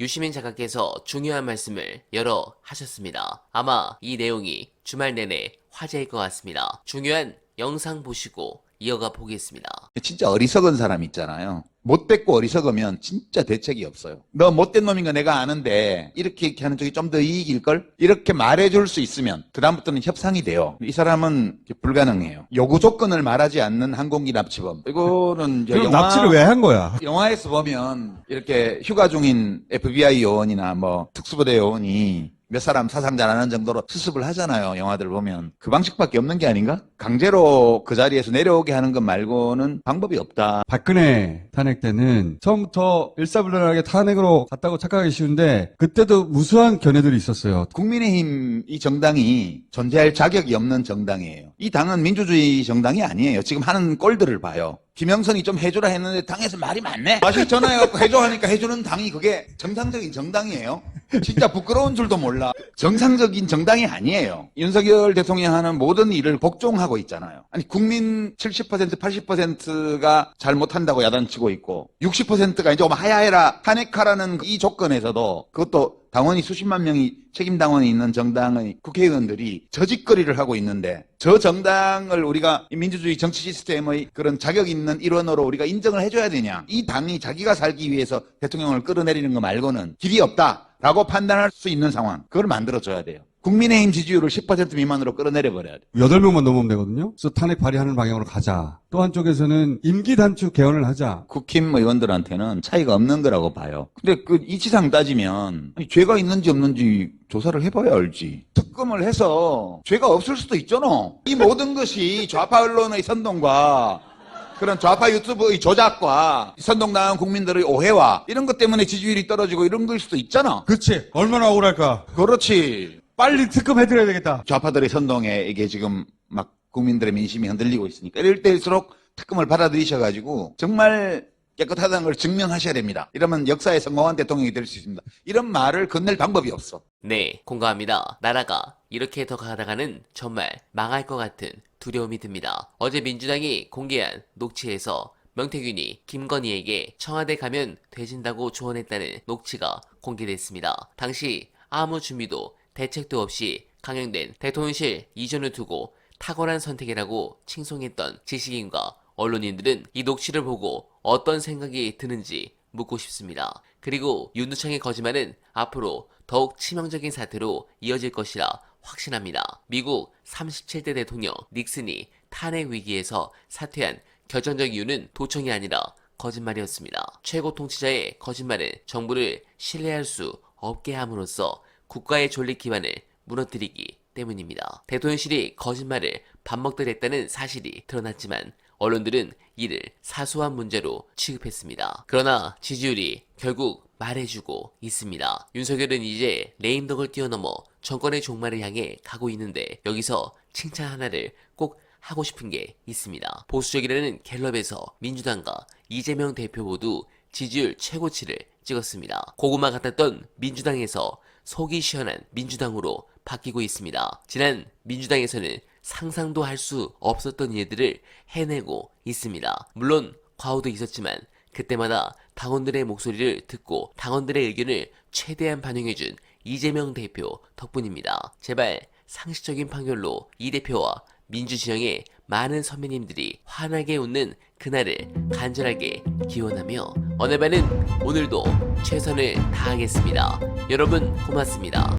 유시민 작가께서 중요한 말씀을 여러 하셨습니다. 아마 이 내용이 주말 내내 화제일 것 같습니다. 중요한 영상 보시고 이어가 보겠습니다. 진짜 어리석은 사람 있잖아요. 못됐고 어리석으면 진짜 대책이 없어요. 너 못된 놈인 거 내가 아는데 이렇게 이렇게 하는 쪽이 좀 더 이익일걸? 이렇게 말해줄 수 있으면 그다음부터는 협상이 돼요. 이 사람은 불가능해요. 요구 조건을 말하지 않는 항공기 납치범. 이거는 이제 그럼 영화- 납치를 왜 한 거야? 영화에서 보면 이렇게 휴가 중인 FBI 요원이나 뭐 특수부대 요원이 몇 사람 사상 잘하는 정도로 수습을 하잖아요. 영화들 보면 그 방식밖에 없는 게 아닌가? 강제로 그 자리에서 내려오게 하는 것 말고는 방법이 없다. 박근혜 탄핵 때는 처음부터 일사불란하게 탄핵으로 갔다고 착각하기 쉬운데 그때도 무수한 견해들이 있었어요. 국민의힘 이 정당이 존재할 자격이 없는 정당이에요. 이 당은 민주주의 정당이 아니에요. 지금 하는 꼴들을 봐요. 김영선이 좀 해주라 했는데 당에서 말이 많네. 다시 전화해갖고 해줘 하니까 해주는 당이 그게 정상적인 정당이에요. 진짜 부끄러운 줄도 몰라. 정상적인 정당이 아니에요. 윤석열 대통령이 하는 모든 일을 복종하고 있잖아요. 아니 국민 70% 80%가 잘못한다고 야단치고 있고 60%가 이제 좀 하야해라 탄핵하라는 이 조건에서도 그것도 당원이 수십만 명이 책임 당원이 있는 정당의 국회의원들이 저짓거리를 하고 있는데 저 정당을 우리가 이 민주주의 정치 시스템의 그런 자격 있는 일원으로 우리가 인정을 해줘야 되냐? 이 당이 자기가 살기 위해서 대통령을 끌어내리는 거 말고는 길이 없다라고 판단할 수 있는 상황 그걸 만들어줘야 돼요. 국민의힘 지지율을 10% 미만으로 끌어내려 버려야 돼. 여덟 명만 넘으면 되거든요. 그래서 탄핵 발의하는 방향으로 가자. 또 한쪽에서는 임기 단축 개헌을 하자. 국힘 의원들한테는 차이가 없는 거라고 봐요. 근데 그 이치상 따지면 아니, 죄가 있는지 없는지 조사를 해봐야 알지. 특검을 해서 죄가 없을 수도 있잖아. 이 모든 것이 좌파 언론의 선동과 그런 좌파 유튜브의 조작과 선동당한 국민들의 오해와 이런 것 때문에 지지율이 떨어지고 이런 걸 수도 있잖아. 그치. 얼마나 억울할까. 그렇지. 빨리 특검 해드려야 되겠다. 좌파들의 선동에 이게 지금 막 국민들의 민심이 흔들리고 있으니까 이럴 때일수록 특검을 받아들이셔가지고 정말 깨끗하다는 걸 증명하셔야 됩니다. 이러면 역사에 성공한 대통령이 될 수 있습니다. 이런 말을 건넬 방법이 없어. 네, 공감합니다. 나라가 이렇게 더 가다가는 정말 망할 것 같은 두려움이 듭니다. 어제 민주당이 공개한 녹취에서 명태균이 김건희에게 청와대 가면 되진다고 조언했다는 녹취가 공개됐습니다. 당시 아무 준비도 대책도 없이 강행된 대통령실 이전을 두고 탁월한 선택이라고 칭송했던 지식인과 언론인들은 이 녹취를 보고 어떤 생각이 드는지 묻고 싶습니다. 그리고 윤두창의 거짓말은 앞으로 더욱 치명적인 사태로 이어질 것이라 확신합니다. 미국 37대 대통령 닉슨이 탄핵 위기에서 사퇴한 결정적 이유는 도청이 아니라 거짓말이었습니다. 최고 통치자의 거짓말은 정부를 신뢰할 수 없게 함으로써 국가의 존립 기반을 무너뜨리기 때문입니다. 대통령실이 거짓말을 밥 먹듯 했다는 사실이 드러났지만 언론들은 이를 사소한 문제로 취급했습니다. 그러나 지지율이 결국 말해주고 있습니다. 윤석열은 이제 레임덕을 뛰어넘어 정권의 종말을 향해 가고 있는데 여기서 칭찬 하나를 꼭 하고 싶은 게 있습니다. 보수적이라는 갤럽에서 민주당과 이재명 대표 모두 지지율 최고치를 찍었습니다. 고구마 같았던 민주당에서 속이 시원한 민주당으로 바뀌고 있습니다. 지난 민주당에서는 상상도 할 수 없었던 일들을 해내고 있습니다. 물론 과오도 있었지만 그때마다 당원들의 목소리를 듣고 당원들의 의견을 최대한 반영해준 이재명 대표 덕분입니다. 제발 상식적인 판결로 이 대표와 민주진영의 많은 선배님들이 환하게 웃는 그날을 간절하게 기원하며 어느바는 오늘도 최선을 다하겠습니다. 여러분 고맙습니다.